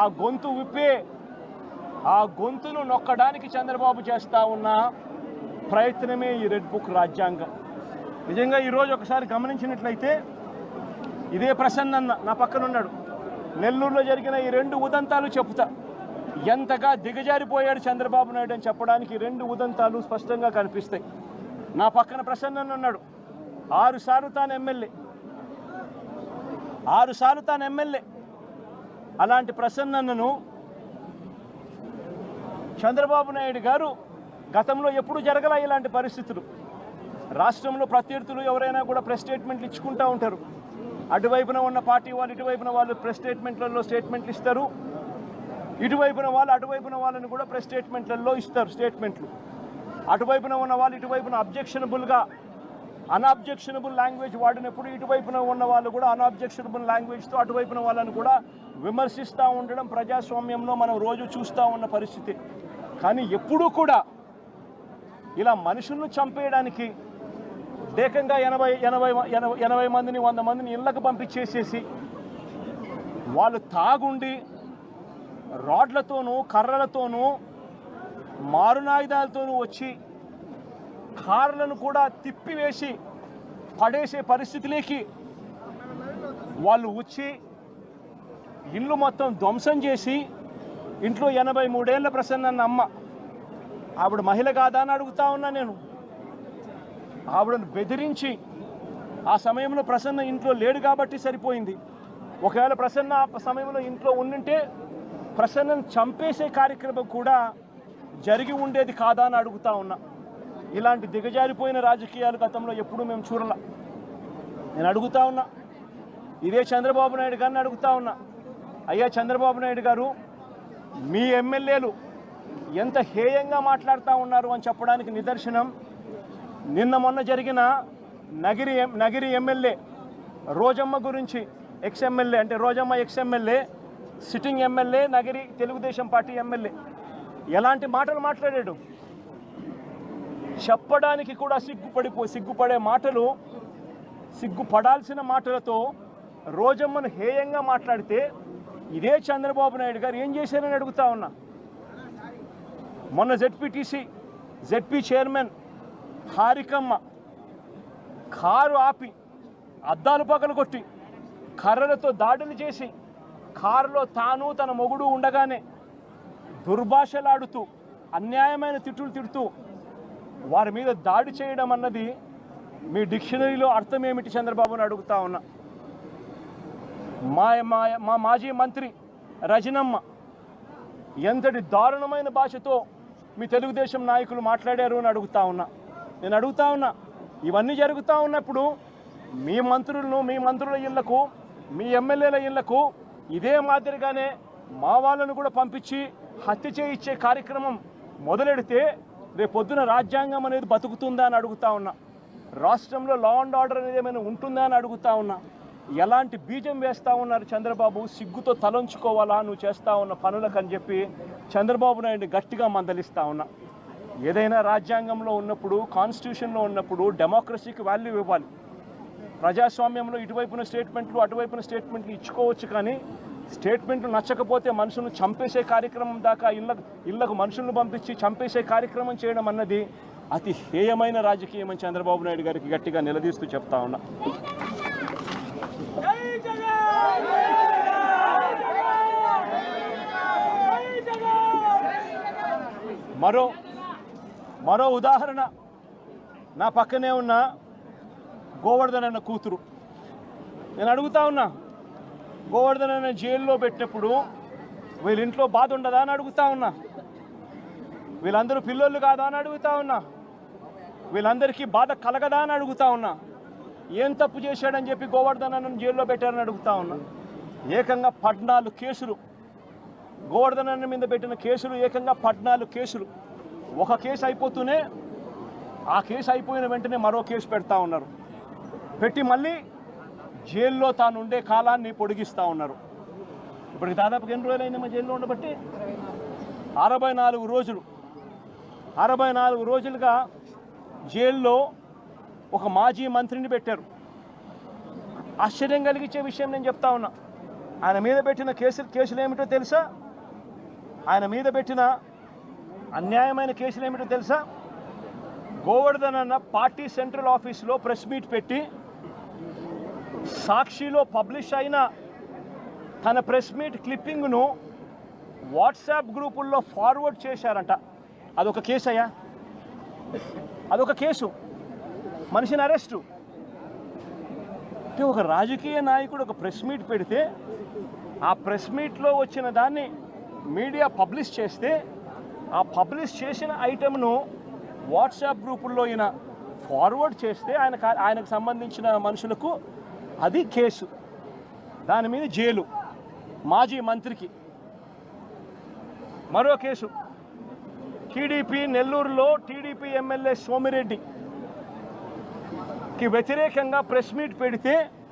ఆ గొంతు విప్పి ఆ గొంతును నొక్కడానికి చంద్రబాబు చేస్తూ ఉన్న ప్రయత్నమే ఈ రెడ్ బుక్ రాజ్యాంగం. నిజంగా ఈరోజు ఒకసారి గమనించినట్లయితే ఇదే ప్రసన్న నా పక్కన ఉన్నాడు నెల్లూరులో జరిగిన ఈ రెండు ఉదంతాలు చెప్తా ఎంతగా దిగజారిపోయాడు చంద్రబాబు నాయుడు అని చెప్పడానికి రెండు ఉదంతాలు స్పష్టంగా కనిపిస్తాయి. నా పక్కన ప్రసన్న ఉన్నాడు. ఆరుసార్లు తాను ఎమ్మెల్యే. ఆరుసార్లు తాను ఎమ్మెల్యే. అలాంటి ప్రసన్నను చంద్రబాబు నాయుడు గారు గతంలో ఎప్పుడు జరగల ఇలాంటి పరిస్థితులు. రాష్ట్రంలో ప్రత్యర్థులు ఎవరైనా కూడా ప్రెస్ స్టేట్మెంట్లు ఇచ్చుకుంటూ ఉంటారు. అటువైపున ఉన్న పార్టీ వాళ్ళు ఇటువైపున వాళ్ళు ప్రెస్ స్టేట్మెంట్లలో స్టేట్మెంట్లు ఇస్తారు. ఇటువైపున వాళ్ళు అటువైపున వాళ్ళని కూడా ప్రెస్ స్టేట్మెంట్లలో ఇస్తారు స్టేట్మెంట్లు. అటువైపున ఉన్న వాళ్ళు ఇటువైపున అబ్జెక్షనబుల్గా అన్అబ్జెక్షనబుల్ లాంగ్వేజ్ వాడినప్పుడు ఇటువైపున ఉన్న వాళ్ళు కూడా అన్అబ్జెక్షనబుల్ లాంగ్వేజ్తో అటువైపున వాళ్ళని కూడా విమర్శిస్తూ ఉండడం ప్రజాస్వామ్యంలో మనం రోజు చూస్తూ ఉన్న పరిస్థితి. కానీ ఎప్పుడూ కూడా ఇలా మనుషులను చంపేయడానికి ఏకంగా ఎనభై ఎనభై ఎనభై ఎనభై మందిని వంద మందిని ఇళ్ళకు పంపించేసేసి వాళ్ళు తాగుండి రాడ్లతోనూ కర్రలతోనూ మారునాయుధాలతోనూ వచ్చి కార్లను కూడా తిప్పివేసి పడేసే పరిస్థితిలోకి వాళ్ళు వచ్చి ఇల్లు మొత్తం ధ్వంసం చేసి ఇంట్లో ఎనభై మూడేళ్ళ ప్రసన్న అమ్మ ఆవిడ మహిళ కాదా అని అడుగుతా ఉన్నా నేను. ఆవిడను బెదిరించి ఆ సమయంలో ప్రసన్న ఇంట్లో లేడు కాబట్టి సరిపోయింది. ఒకవేళ ప్రసన్న ఆ సమయంలో ఇంట్లో ఉండింటే ప్రసన్నను చంపేసే కార్యక్రమం కూడా జరిగి ఉండేది కాదా అని అడుగుతా ఉన్నా. ఇలాంటి దిగజారిపోయిన రాజకీయాలు గతంలో ఎప్పుడూ మేము చూడాల. నేను అడుగుతా ఉన్నా. ఇదే చంద్రబాబు నాయుడు గారిని అడుగుతా ఉన్నా. అయ్యా చంద్రబాబు నాయుడు గారు మీ ఎమ్మెల్యేలు ఎంత హేయంగా మాట్లాడుతూ ఉన్నారు అని చెప్పడానికి నిదర్శనం. నిన్న మొన్న జరిగిన నగిరి ఎం- నగిరి ఎమ్మెల్యే రోజమ్మ గురించి ఎక్స్ ఎమ్మెల్యే అంటే Rojamma ex MLA sitting MLA Nagari Telugu Desam party MLA. ఎలాంటి మాటలు మాట్లాడాడు? చెప్పడానికి కూడా సిగ్గుపడిపో సిగ్గుపడే మాటలు సిగ్గుపడాల్సిన మాటలతో రోజమ్మను హేయంగా మాట్లాడితే ఇదే చంద్రబాబు నాయుడు గారు ఏం చేశారని అడుగుతా ఉన్నా. మొన్న ZPTC ZP chairman Harikamma car ఆపి అద్దాలు పగలు కొట్టి కర్రలతో దాడులు చేసి కారులో తాను తన మొగుడు ఉండగానే దుర్భాషలాడుతూ అన్యాయమైన తిట్టులు తిడుతూ వారి మీద దాడి చేయడం అన్నది మీ డిక్షనరీలో అర్థం ఏమిటి చంద్రబాబుని అడుగుతా ఉన్నా? మా మా మా మాజీ మంత్రి రజనమ్మ ఎంతటి దారుణమైన భాషతో మీ తెలుగుదేశం నాయకులు మాట్లాడారు అని అడుగుతా ఉన్నా. నేను అడుగుతా ఉన్నా ఇవన్నీ జరుగుతూ ఉన్నప్పుడు మీ మంత్రులను మీ మంత్రుల ఇళ్ళకు మీ ఎమ్మెల్యేల ఇళ్ళకు ఇదే మాదిరిగానే మా వాళ్ళను కూడా పంపించి హత్య చేయించే కార్యక్రమం మొదలెడితే రేపొద్దున రాజ్యాంగం అనేది బతుకుతుందా అని అడుగుతా ఉన్నా. రాష్ట్రంలో లా అండ్ ఆర్డర్ అనేది ఏమైనా ఉంటుందా అని అడుగుతా ఉన్నా. ఎలాంటి బీజం వేస్తా ఉన్నారు చంద్రబాబు? సిగ్గుతో తలంచుకోవాలా నువ్వు చేస్తా ఉన్న పనులకు అని చెప్పి చంద్రబాబు నాయుడు గట్టిగా మందలిస్తా ఉన్నా. ఏదైనా రాజ్యాంగంలో ఉన్నప్పుడు కాన్స్టిట్యూషన్లో ఉన్నప్పుడు డెమోక్రసీకి వాల్యూ ఇవ్వాలి. ప్రజాస్వామ్యంలో ఇటువైపున స్టేట్మెంట్లు అటువైపున స్టేట్మెంట్లు ఇచ్చుకోవచ్చు కానీ స్టేట్మెంట్లు నచ్చకపోతే మనుషులను చంపేసే కార్యక్రమం దాకా ఇళ్ళకు ఇళ్ళకు మనుషులను పంపించి చంపేసే కార్యక్రమం చేయడం అన్నది అతి హేయమైన రాజకీయం అని చంద్రబాబు నాయుడు గారికి గట్టిగా నిలదీస్తూ చెప్తా ఉన్నా. మరో మరో ఉదాహరణ నా పక్కనే ఉన్న గోవర్ధన్ అన్న కూతురు. నేను అడుగుతా ఉన్నా గోవర్ధన్ అన్న జైల్లో పెట్టినప్పుడు వీళ్ళ ఇంట్లో బాధ ఉండదా అని అడుగుతా ఉన్నా. వీళ్ళందరూ పిల్లోళ్ళు కాదా అని అడుగుతా ఉన్నా. వీళ్ళందరికీ బాధ కలగదా అని అడుగుతా ఉన్నా. ఏం తప్పు చేశాడని చెప్పి గోవర్ధన్ అన్నను జైల్లో పెట్టారని అడుగుతా ఉన్నా. ఏకంగా పద్నాలుగు కేసులు. గోవర్ధన్ అన్న మీద పెట్టిన కేసులు ఏకంగా పద్నాలుగు కేసులు. ఒక కేసు అయిపోతూనే ఆ కేసు అయిపోయిన వెంటనే మరో కేసు పెడతా ఉన్నారు. పెట్టి మళ్ళీ జైల్లో తాను ఉండే కాలాన్ని పొడిగిస్తూ ఉన్నారు. ఇప్పటికి దాదాపు ఎన్ని రోజులు జైల్లో ఉండబట్టి? అరవై నాలుగు రోజులు. అరవై నాలుగు రోజులుగా జైల్లో ఒక మాజీ మంత్రిని పెట్టారు. ఆశ్చర్యం కలిగించే విషయం నేను చెప్తా ఉన్నా. ఆయన మీద పెట్టిన కేసులు కేసులు ఏమిటో తెలుసా? ఆయన మీద పెట్టిన అన్యాయమైన కేసులు ఏమిటో తెలుసా? గోవర్ధన్ అన్న పార్టీ సెంట్రల్ ఆఫీస్లో ప్రెస్ మీట్ పెట్టి సాక్షిలో పబ్లిష్ అయిన తన ప్రెస్ మీట్ క్లిప్పింగ్ను వాట్సాప్ గ్రూపుల్లో ఫార్వర్డ్ చేశారంట. అదొక కేసు అయ్యా. అదొక కేసు. మనిషిని అరెస్టు. అంటే ఒక రాజకీయ నాయకుడు ఒక ప్రెస్ మీట్ పెడితే ఆ ప్రెస్ మీట్లో వచ్చిన దాన్ని మీడియా పబ్లిష్ చేస్తే ఆ పబ్లిష్ చేసిన ఐటెంను వాట్సాప్ గ్రూపుల్లో ఈయన ఫార్వర్డ్ చేస్తే ఆయన ఆయనకు సంబంధించిన మనుషులకు అది కేసు. దాని మీద జైలు. మాజీ మంత్రికి. మరో కేసు. టీడీపీ నెల్లూరులో టీడీపీ ఎమ్మెల్యే సోమిరెడ్డికి వ్యతిరేకంగా ప్రెస్ మీట్ పెడితే